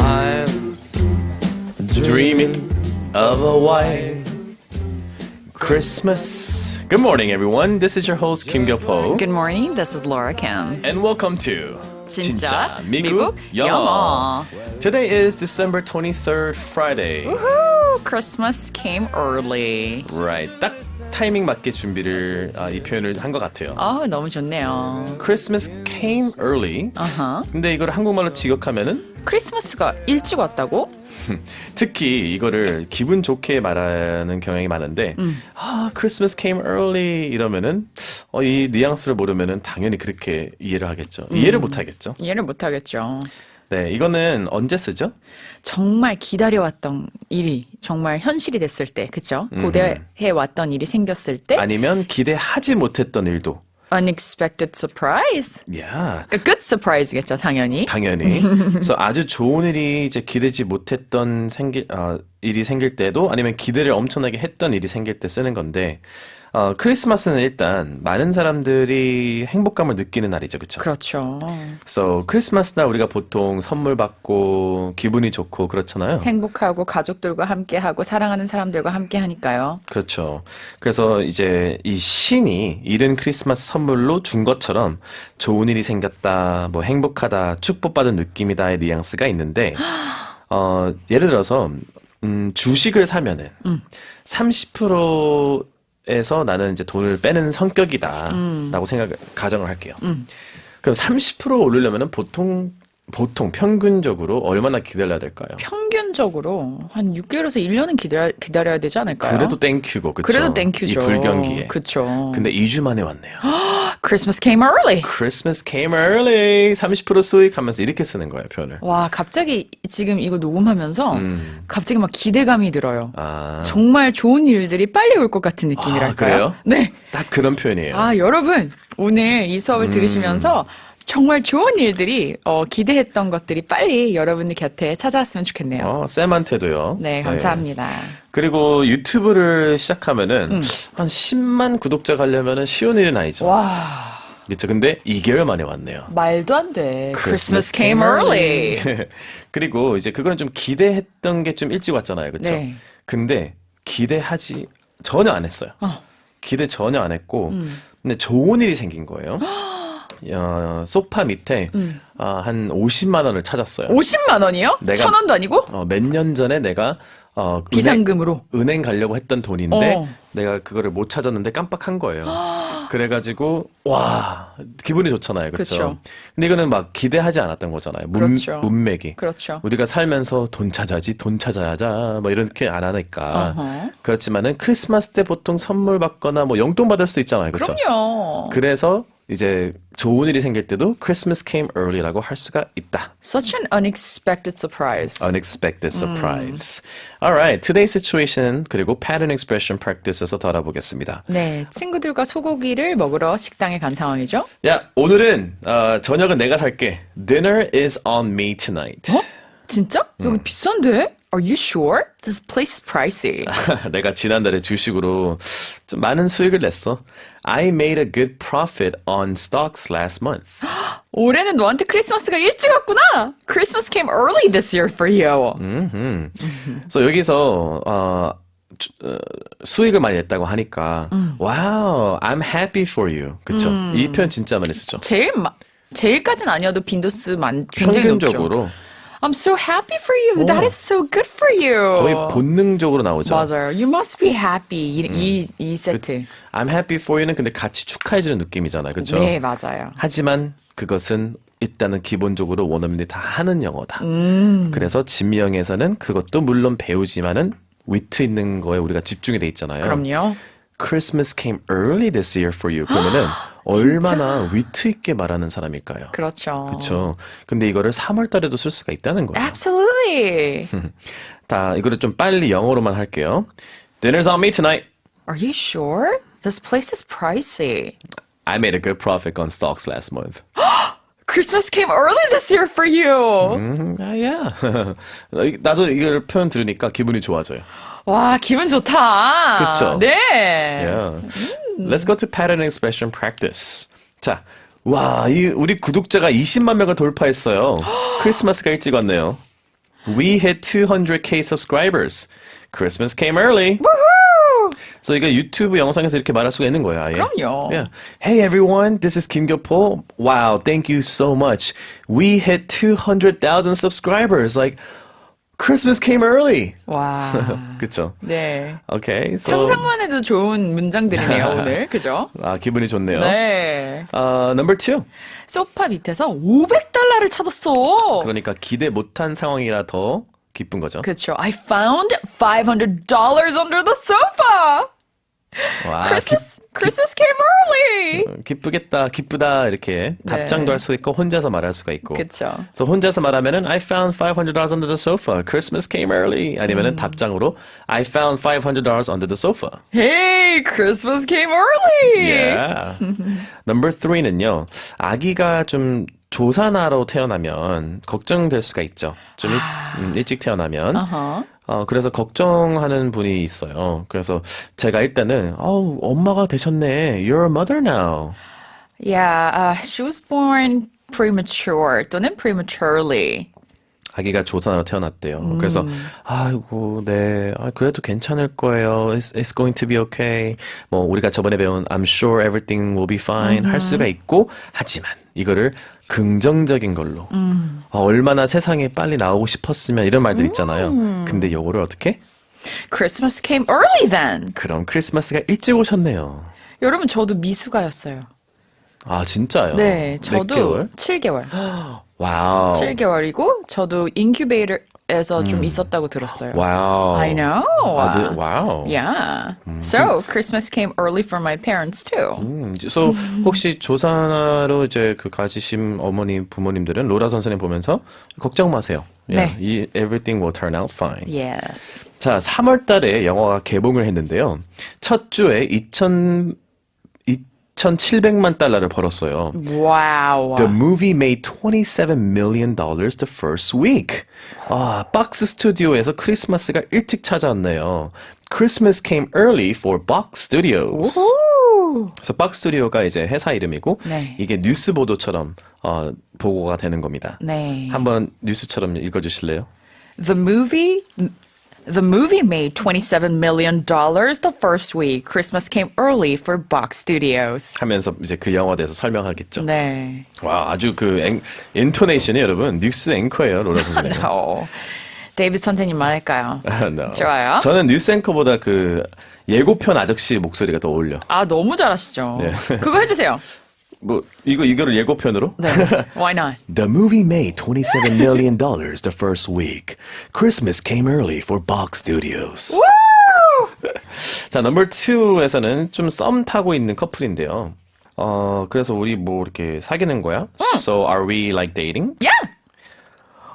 I'm dreaming of a white Christmas. Good morning, everyone. This is your host Kim Gyo-po, Good morning. This is Laura Kim. and welcome to 진짜 미국 미국 영어. 영어. Today is December 23rd, Friday. Woohoo! Christmas came early. Right, 딱 타이밍 맞게 준비를 아, 이 표현을 한 것 같아요. 아, 너무 좋네요. Christmas came early. 아하. 근데 이걸 한국말로 직역하면은 크리스마스가 일찍 왔다고? 특히 이거를 기분 좋게 말하는 경향이 많은데 아 Christmas came early 이러면은 어, 이 뉘앙스를 모르면은 당연히 그렇게 이해를 하겠죠. 이해를 못 하겠죠. 이해를 못 하겠죠. 네, 이거는 언제 쓰죠? 정말 기다려왔던 일이 정말 현실이 됐을 때, 그쵸? 고대해 왔던 일이 생겼을 때, 아니면 기대하지 못했던 일도. unexpected surprise. 야, 그러니까 good surprise겠죠, 당연히. 당연히. 그래서 아주 좋은 일이 이제 기대지 못했던 생기, 어, 일이 생길 때도 아니면 기대를 엄청나게 했던 일이 생길 때 쓰는 건데, 어, 크리스마스는 일단 많은 사람들이 행복감을 느끼는 날이죠, 그쵸? 그렇죠. 그래서 크리스마스 날 우리가 보통 선물 받고 기분이 좋고 그렇잖아요. 행복하고 가족들과 함께 하고 사랑하는 사람들과 함께 하니까요. 그렇죠. 그래서 이제 이 신이 이른 크리스마스 선물로 준 것처럼 좋은 일이 생겼다, 뭐 행복하다, 축복받은 느낌이다의 뉘앙스가 있는데, 어, 예를 들어서, 음, 주식을 사면은 30% 에서 나는 이제 돈을 빼는 성격이다라고 생각, 가정을 할게요. 그럼 30% 오르려면은 보통, 보통 평균적으로 얼마나 기다려야 될까요? 평균적으로 한 6개월에서 1년은 기다려, 기다려야 되지 않을까요? 그래도 땡큐고, 그쵸? 그래도 땡큐죠. 이 불경기에. 그쵸. 근데 2주 만에 왔네요. Christmas came early. Christmas came early. 30% 수익 하면서 이렇게 쓰는 거예요, 표현을. 와, 갑자기 지금 이거 녹음하면서 갑자기 막 기대감이 들어요. 음. 아, 정말 좋은 일들이 빨리 올 것 같은 느낌이랄까요? 아, 그래요? 네. 딱 그런 표현이에요. 아, 여러분, 오늘 이 음. 수업을 들으시면서 정말 좋은 일들이, 어, 기대했던 것들이 빨리 여러분들 곁에 찾아왔으면 좋겠네요. 어, 쌤한테도요. 네, 감사합니다. 그리고 유튜브를 시작하면은 음. 한 10만 구독자 가려면은 쉬운 일은 아니죠. 와, 그렇죠. 근데 2개월 만에 왔네요. 말도 안 돼. Christmas came early. 그리고 이제 그거는 좀 기대했던 게 좀 일찍 왔잖아요. 그렇죠? 네. 근데 기대하지 전혀 안 했어요. 어. 기대 전혀 안 했고 음. 근데 좋은 일이 생긴 거예요. 어, 소파 밑에 음. 아, 한 50만 원을 찾았어요. 50만 원이요? 내가- 천 원도 아니고? 어, 몇 년 전에 내가 어, 은행, 비상금으로. 은행 가려고 했던 돈인데 어. 내가 그거를 못 찾았는데 깜빡한 거예요. 그래가지고 와 기분이 좋잖아요, 그렇죠? 그쵸. 근데 이거는 막 기대하지 않았던 거잖아요. 문, 그렇죠. 문맥이. 그렇죠. 우리가 살면서 돈 찾아야지, 돈 찾아야자, 뭐 이렇게 안 하니까. 어허. 그렇지만은 크리스마스 때 보통 선물 받거나 뭐 용돈 받을 수 있잖아요, 그렇죠? 그럼요. 그래서 이제 좋은 일이 생길 때도 Christmas came early라고 할 수가 있다. Such an unexpected surprise. Unexpected surprise. Alright, today's situation 그리고 pattern expression practice에서 더 알아보겠습니다. 네, 친구들과 소고기를 먹으러 식당에 간 상황이죠. 야, 오늘은 어, 저녁은 내가 살게. Dinner is on me tonight. 어? 진짜? 음. 여기 비싼데? Are you sure? This place is pricey. 내가 지난달에 주식으로 좀 많은 수익을 냈어. I made a good profit on stocks last month. 올해는 너한테 크리스마스가 일찍 왔구나. Christmas came early this year for you. 음. 그래서 여기서 어, 주- 어, 수익을 많이 냈다고 하니까 wow, I'm happy for you. 그쵸? 이 표현 진짜 많이 쓰죠. 제일 마, 제일까지는 아니어도 빈도수 많 굉장히 높죠. 평균적으로 I'm so happy for you. That is so good for you. 거의 본능적으로 나오죠. 맞아요. You must be happy. 이, 이, 이 세트. I'm happy for you는 근데 같이 축하해주는 느낌이잖아요. 그렇죠? 네, 맞아요. 하지만 그것은 일단은 기본적으로 원어민들이 다 하는 영어다. 음. 그래서 진미영에서는 그것도 물론 배우지만은 위트 있는 거에 우리가 집중이 돼 있잖아요. 그럼요. Christmas came early this year for you. 그러면은 얼마나 위트 있게 말하는 사람일까요? 그렇죠. 그렇죠. 근데 이거를 3월 달에도 쓸 수가 있다는 거예요. Absolutely. 다 이거를 좀 빨리 영어로만 할게요. Dinner's on me tonight. Are you sure? This place is pricey. I made a good profit on stocks last month. Christmas came early this year for you. 음, 아, 야. 나도 이걸 표현 들으니까 기분이 좋아져요. 와, 기분 좋다. 그쵸? 네. 야. Let's go to pattern expression practice. 자, 와, 이 우리 구독자가 20만 명을 돌파했어요. 크리스마스가 일찍 왔네요. We hit 200k subscribers. Christmas came early. So 이거 유튜브 영상에서 이렇게 말할 수가 있는 거야. 아예. 그럼요. Yeah. Hey everyone, this is Kim Gyo-po. Wow, thank you so much. We hit 200,000 subscribers. Like Christmas came early. 와. 그쵸? 네. Okay. So 상상만 해도 좋은 문장들이네요, 오늘. 그죠? 아, 기분이 좋네요. 네. 어, number two. 소파 밑에서 500달러를 찾았어. 그러니까 기대 못한 상황이라 더 기쁜 거죠. 그쵸. I found $500 under the sofa. 와, came early. 기, 기쁘겠다, 기쁘다 이렇게 답장도 할 수 있고 혼자서 말할 수가 있고. 네. 그쵸. 그래서 혼자서 말하면은 I found $500 under the sofa. Christmas came early. 아니면은 음. 답장으로 I found $500 under the sofa. Hey, Christmas came early. Yeah. Number three는요. 아기가 좀 조산아로 태어나면 걱정될 수가 있죠. 좀 일, 음, 일찍 태어나면. 어허. 어, 그래서 걱정하는 분이 있어요. 그래서 제가 일단은, 어우, 엄마가 되셨네. You're a mother now. Yeah, uh, she was born premature 또는 prematurely. 아기가 조산아로 태어났대요. 그래서, 아이고, 네. 아, 그래도 괜찮을 거예요. It's, it's going to be okay. 뭐, 우리가 저번에 배운 I'm sure everything will be fine 할 수가 있고, 하지만 이거를 긍정적인 걸로. 어, 얼마나 세상에 빨리 나오고 싶었으면 이런 말들 있잖아요. 근데 요거를 어떻게? Christmas came early then. 그럼 크리스마스가 일찍 오셨네요. 여러분, 저도 미숙아였어요. 아, 진짜요? 네, 몇 저도 개월? 7개월. 와우. 7개월이고, 저도 인큐베이터 에서 좀 있었다고 들었어요. 와우. I know. 아들, 와우. Yeah. So, Christmas came early for my parents too. 음, so 혹시 조산아로 이제 그 가지신 어머니 부모님들은 로라 선생님 보면서 걱정 마세요. 네. 이 everything will turn out fine. Yes. 자, 3월 달에 영화가 개봉을 했는데요. 첫 주에 2,000 2,700만 달러를 벌었어요. Wow. The movie made 27 million dollars the first week. 아, 박스 스튜디오에서 크리스마스가 일찍 찾아왔네요. Christmas came early for Box Studios. 그래서 박스 스튜디오가 이제 회사 이름이고 네. 이게 뉴스 보도처럼 어, 보고가 되는 겁니다. 네. 한번 뉴스처럼 읽어 주실래요? The movie The movie made 27 million dollars the first week. Christmas came early for Box Studios. 하면서 이제 그 영화에 대해서 설명하겠죠. 네. 와 아주 그 앵, 인토네이션이 여러분 뉴스 앵커예요 로라 선생님. No. 데이비드 선생님 말할까요? No. 좋아요. 저는 뉴스 앵커보다 그 예고편 아저씨 목소리가 더 어울려. 아, 너무 잘하시죠. 네. 그거 해주세요. 뭐 이거 이거를 예고편으로? 네. Why not? The movie made 27 million dollars the first week. Christmas came early for Box Studios. Woo! 자, 넘버 2에서는 좀 썸 타고 있는 커플인데요. 어, 그래서 우리 뭐 이렇게 사귀는 거야? So are we like dating? Yeah.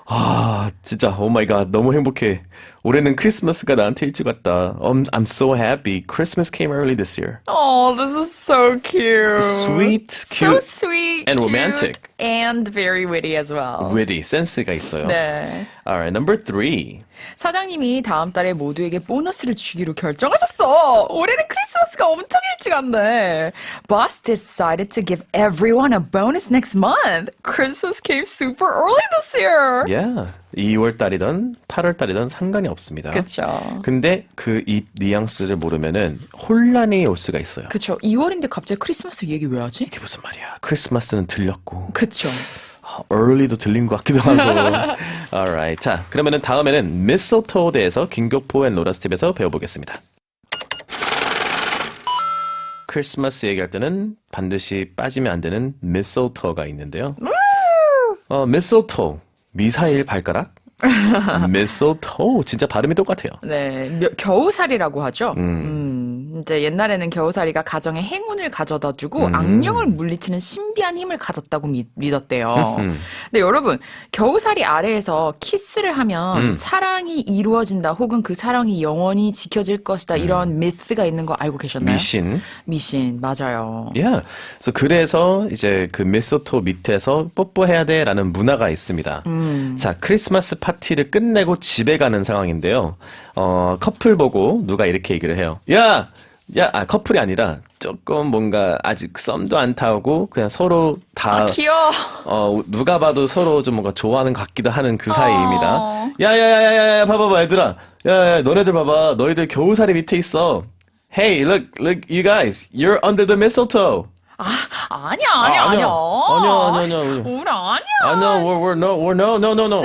아, 진짜 오 마이 갓 너무 행복해. 올해는 크리스마스가 나한테 일찍 왔다. Um, I'm so happy. Christmas came early this year. Oh, this is so cute. Sweet, So cute, sweet. and cute, romantic. And very witty as well. witty, 센스가 있어요. 네. Alright, number 3. 사장님이 다음 달에 모두에게 보너스를 주기로 결정하셨어. 올해는 크리스마스가 엄청 일찍 왔네. Boss decided to give everyone a bonus next month. Christmas came super early this year. Yeah. 2월 달이든 8월 달이든 상관이 없습니다. 그쵸. 근데 그 이 뉘앙스를 모르면은 혼란이 올 수가 있어요. 그쵸. 2월인데 갑자기 크리스마스 얘기 왜 하지? 이게 무슨 말이야? 크리스마스는 들렸고 그쵸. early도 들린 것 같기도 하고. Alright. 자, 그러면은 다음에는 mistletoe에 대해서 김교포 앤 로라 스텝에서 배워보겠습니다. 크리스마스 얘기할 때는 반드시 빠지면 안 되는 mistletoe가 있는데요. 어, mistletoe. 미사일 발가락? mistletoe. 진짜 발음이 똑같아요. 네, 며- 겨우살이라고 하죠. 음, 이제 옛날에는 겨우살이가 가정에 행운을 가져다 주고 악령을 물리치는 신비한 힘을 가졌다고 믿, 믿었대요. 근데 여러분, 겨우살이 아래에서 키스를 하면 사랑이 이루어진다 혹은 그 사랑이 영원히 지켜질 것이다 이런 미스가 있는 거 알고 계셨나요? 미신. 미신, 맞아요. Yeah. 그래서 그래서 이제 그 미스토 밑에서 뽀뽀해야 돼 라는 문화가 있습니다. 자, 크리스마스 파티를 끝내고 집에 가는 상황인데요. 어, 커플 보고 누가 이렇게 얘기를 해요. 야! 야, 아, 커플이 아니라 조금 뭔가 아직 썸도 안 타고 그냥 서로 다 아, 귀여워. 어, 누가 봐도 서로 좀 뭔가 좋아하는 것 같기도 하는 그 사이입니다. 어. 야야야야야 봐봐봐 얘들아. 야야 너네들 봐봐. 너희들 겨우살이 밑에 있어. Hey, look, look, you guys, you're under the mistletoe. 아, 아니야, 아니야, 아, 아니야. 아니야. 아니야, 아니야, 아니야. 우리 아니야. I know, we're, we're no, we're no, no, no, no.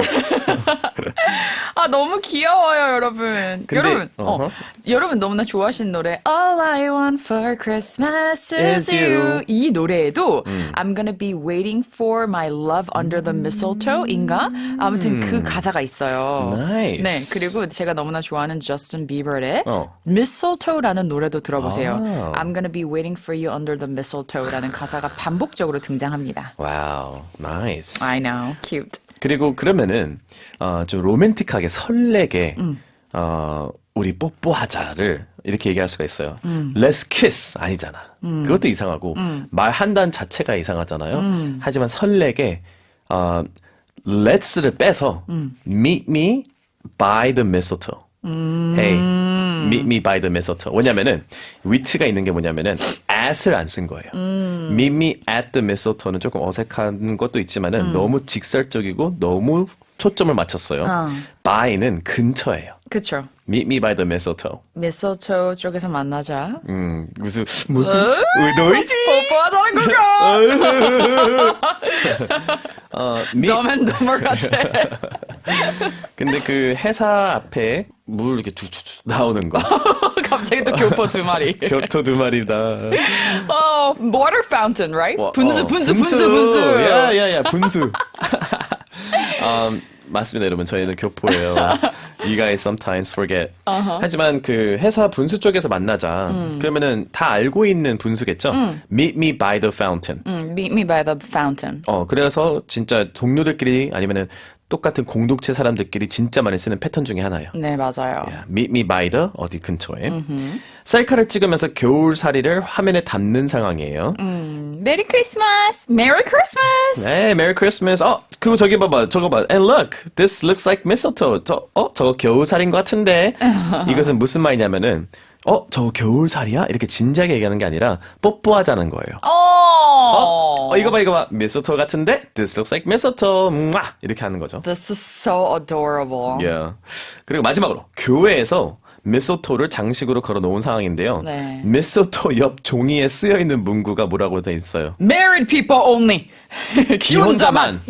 아, 너무 귀여워요, 여러분. 근데, 여러분, 어. 여러분 너무나 좋아하시는 노래 All I Want for Christmas is, you. 이 노래에도 I'm gonna be waiting for my love under the mistletoe인가? 아무튼 그 가사가 있어요. Nice. 네, 그리고 제가 너무나 좋아하는 저스틴 비버의 어. Mistletoe라는 노래도 들어보세요. 아. I'm gonna be waiting for you under the mistletoe라는 가사가 반복적으로 등장합니다. Wow, nice. I know, cute. 그리고 그러면은 어, 좀 로맨틱하게 설레게 음. 어, 우리 뽀뽀하자를 이렇게 얘기할 수가 있어요. 음. Let's kiss 아니잖아. 그것도 이상하고 말 한단 자체가 이상하잖아요. 음. 하지만 설레게 어, Let's를 빼서 음. Meet me by the mistletoe. Hey, meet me by the mistletoe. 왜냐면은 위트가 있는 게 뭐냐면은 at을 안 쓴 거예요. meet me at the mistletoe는 조금 어색한 것도 있지만은 너무 직설적이고 너무 초점을 맞췄어요. 어. by는 근처예요. 그쵸. meet me by the mistletoe. 미소토 쪽에서 만나자. 음, 무슨 무슨 의도이지? 뽀뽀하자는 건가? 어, meet- 더맨더머 같아. 근데 그 회사 앞에 물 이렇게 툭툭툭 나오는 거. 갑자기 또 교포 두 마리. 곁터 두 마리다. 어, water fountain, right? 와, 분수, 어, 분수, 분수, 분수. 야야 야 분수. 음, 맞습니다, 여러분. 저희는 교포예요. You guys sometimes forget. 하지만 그 회사 분수 쪽에서 만나자. 음. 그러면은 다 알고 있는 분수겠죠. Meet me by the fountain. 음, meet me by the fountain. 어 그래서 진짜 동료들끼리 아니면은 똑같은 공동체 사람들끼리 진짜 많이 쓰는 패턴 중에 하나예요. 네, 맞아요. 야, Meet me by the 어디 근처에. 셀카를 찍으면서 겨울살이를 화면에 담는 상황이에요. 메리 크리스마스! 메리 크리스마스! 네, 메리 크리스마스. 어, 그리고 저기 봐봐, 저거 봐. And look, this looks like mistletoe. 저, 어, 저거 겨울살인 것 같은데. 이것은 무슨 말이냐면은, 어, 저거 겨울살이야? 이렇게 진지하게 얘기하는 게 아니라 뽀뽀하자는 거예요. 어! 어, 어, 이거 봐, 이거 봐. mistletoe 같은데? This looks like mistletoe. 음, 이렇게 하는 거죠. This is so adorable. Yeah. 그리고 마지막으로 교회에서 미소토를 장식으로 걸어 놓은 상황인데요. 네. 미소토 옆 종이에 쓰여 있는 문구가 뭐라고 돼 있어요? Married people only. 기 혼자만.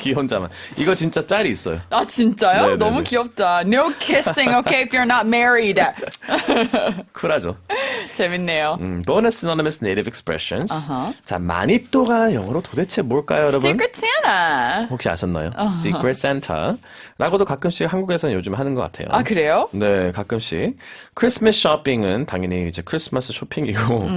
기 혼자만. 이거 진짜 짤이 있어요. 아, 진짜요? 네, 네, 너무 네. 귀엽다. No kissing, okay, if you're not married. 쿨하죠. 재밌네요. 음, bonus synonymous native expressions. 어허. 자, 마니또가 영어로 도대체 뭘까요, 여러분? Secret Santa. 혹시 아셨나요? Secret Santa라고도 가끔씩 한국에서는 요즘 하는 것 같아요. 아, 그래요? 네, 가끔씩. 크리스마스 쇼핑은 당연히 이제 크리스마스 쇼핑이고.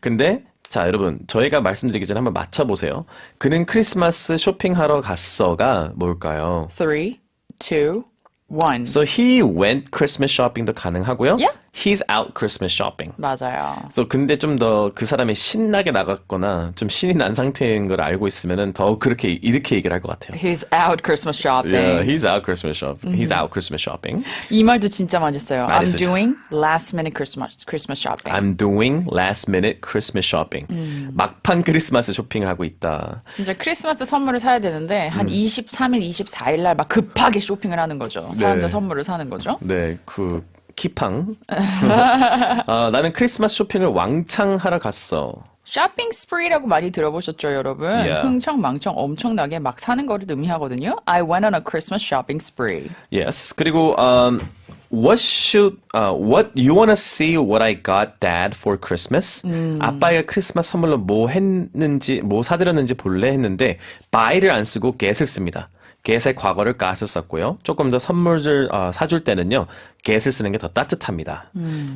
근데 자, 여러분, 저희가 말씀드리기 전에 한번 맞춰보세요. 그는 크리스마스 쇼핑하러 갔어가 뭘까요? Three, two, one. So he went Christmas shopping도 가능하고요. Yeah. He's out Christmas shopping. 맞아요. 그래서 근데 좀 더 그 사람이 신나게 나갔거나 좀 신이 난 상태인 걸 알고 있으면은 더 그렇게 이렇게 얘기를 할 것 같아요. He's out Christmas shopping. Yeah, he's out Christmas shopping. He's out Christmas shopping. 이 말도 진짜 많이 써요. 많이 I'm 쓰죠. doing last minute Christmas Christmas shopping. I'm doing last minute Christmas shopping. 막판 크리스마스 쇼핑을 하고 있다. 진짜 크리스마스 선물을 사야 되는데 음. 한 23일, 24일 날 막 급하게 쇼핑을 하는 거죠. 사람들 네. 선물을 사는 거죠. 네, 그 키팡. 아, 나는 크리스마스 쇼핑을 왕창 하러 갔어. 쇼핑 스프리라고 많이 들어보셨죠, 여러분? Yeah. 흥청망청 엄청나게 막 사는 거를 의미하거든요. I went on a Christmas shopping spree. Yes. 그리고 um, what should uh, what you wanna see what I got dad for Christmas? 아빠가 크리스마스 선물로 뭐 했는지 뭐 사드렸는지 볼래 했는데 buy를 안 쓰고 get을 씁니다. Get의 과거를 got을 썼고요. 조금 더 선물을 어, 사줄 때는요, get을 쓰는 게 더 따뜻합니다.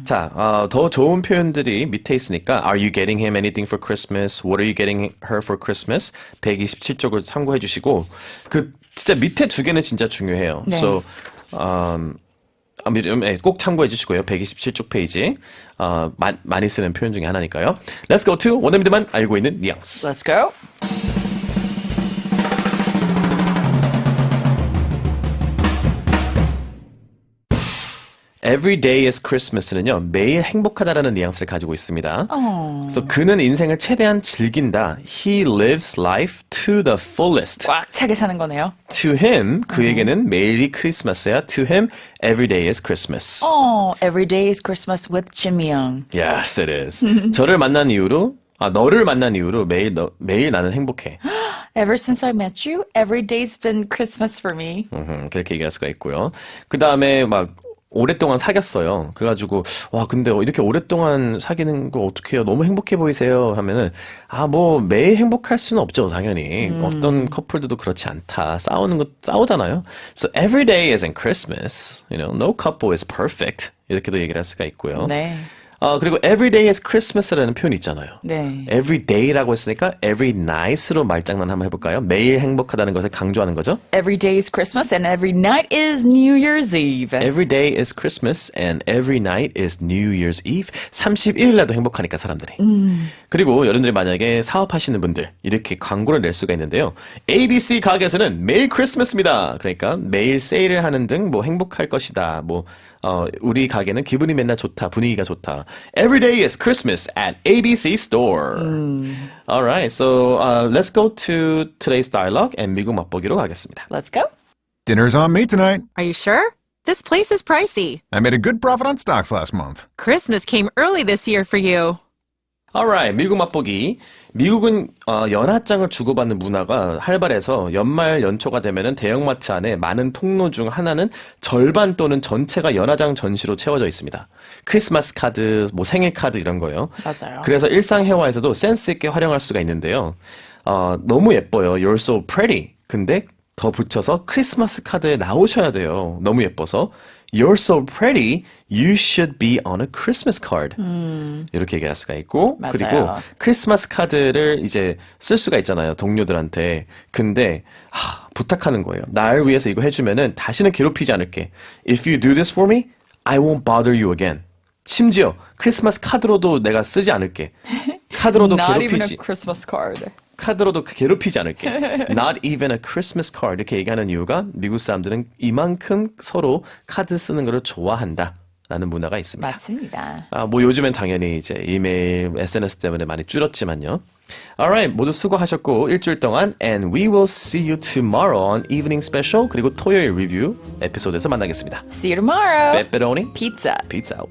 자, 어, 더 좋은 표현들이 밑에 있으니까 Are you getting him anything for Christmas? What are you getting her for Christmas? 127쪽을 참고해 주시고 그 진짜 밑에 두 개는 진짜 중요해요. 네. So um, 아, 미- 음, 예, 꼭 참고해 주시고요. 127쪽 페이지 어, 마- 많이 쓰는 표현 중에 하나니까요. Let's go to 원어민들만 알고 있는 뉘앙스. Let's go. Every day is Christmas는요, 매일 행복하다라는 뉘앙스를 가지고 있습니다. 어. 그래서 그는 인생을 최대한 즐긴다. He lives life to the fullest. 꽉 차게 사는 거네요. To him, 그에게는 매일이 크리스마스야. To him, every day is Christmas. 어, Every day is Christmas with Jim Young. Yes, it is. 저를 만난 이후로, 아, 너를 만난 이후로 매일, 너, 매일 나는 행복해. Ever since I met you, every day's been Christmas for me. 음흠, 그렇게 얘기할 수가 있고요. 그 다음에 막, 오랫동안 사귀었어요. 그래가지고, 와, 근데 이렇게 오랫동안 사귀는 거 어떻게 해요? 너무 행복해 보이세요? 하면은, 아, 뭐, 매일 행복할 수는 없죠, 당연히. 어떤 커플들도 그렇지 않다. 싸우는 거, 싸우잖아요. So, every day isn't Christmas. You know, no couple is perfect. 이렇게도 얘기를 할 수가 있고요. 네. 아, 그리고 every day is Christmas라는 표현이 있잖아요. 네. every day라고 했으니까 every night으로 말장난 한번 해볼까요? 매일 행복하다는 것을 강조하는 거죠. Every day is Christmas and every night is New Year's Eve. Every day is Christmas and every night is New Year's Eve. 31일 날도 행복하니까 사람들이. 그리고 여러분들이 만약에 사업하시는 분들 이렇게 광고를 낼 수가 있는데요. ABC 가게에서는 매일 크리스마스입니다. 그러니까 매일 세일을 하는 등 뭐 행복할 것이다. 뭐 어, 우리 가게는 기분이 맨날 좋다. 분위기가 좋다. Every day is Christmas at ABC store. Alright, so uh, let's go to today's dialogue and 미국 맛보기로 가겠습니다. Let's go. Dinner's on me tonight. Are you sure? This place is pricey. I made a good profit on stocks last month. Christmas came early this year for you. Alright, 미국 맛보기. 미국은 어, 연하장을 주고받는 문화가 활발해서 연말 연초가 되면은 대형마트 안에 많은 통로 중 하나는 절반 또는 전체가 연하장 전시로 채워져 있습니다. 크리스마스 카드, 뭐 생일 카드 이런 거요. 맞아요. 그래서 일상 회화에서도 센스 있게 활용할 수가 있는데요. 어, 너무 예뻐요. You're so pretty. 근데 더 붙여서 크리스마스 카드에 나오셔야 돼요. 너무 예뻐서. You're so pretty. You should be on a Christmas card. 이렇게 얘기할 수가 있고 맞아요. 그리고 크리스마스 카드를 이제 쓸 수가 있잖아요. 동료들한테. 근데 하, 부탁하는 거예요. 날 위해서 이거 해주면은 다시는 괴롭히지 않을게. If you do this for me, I won't bother you again. 심지어 크리스마스 카드로도 내가 쓰지 않을게. 카드로도 괴롭히지. Christmas card. 카드로도 괴롭히지 않을게. Not even a Christmas card 이렇게 얘기하는 이유가 미국 사람들은 이만큼 서로 카드 쓰는 것을 좋아한다. 라는 문화가 있습니다. 맞습니다. 아, 뭐 요즘엔 당연히 이제 이메일, SNS 때문에 많이 줄었지만요. Alright, 모두 수고하셨고 일주일 동안 and we will see you tomorrow on Evening Special 그리고 토요일 리뷰 에피소드에서 만나겠습니다. See you tomorrow. Pepperoni, Pizza. pizza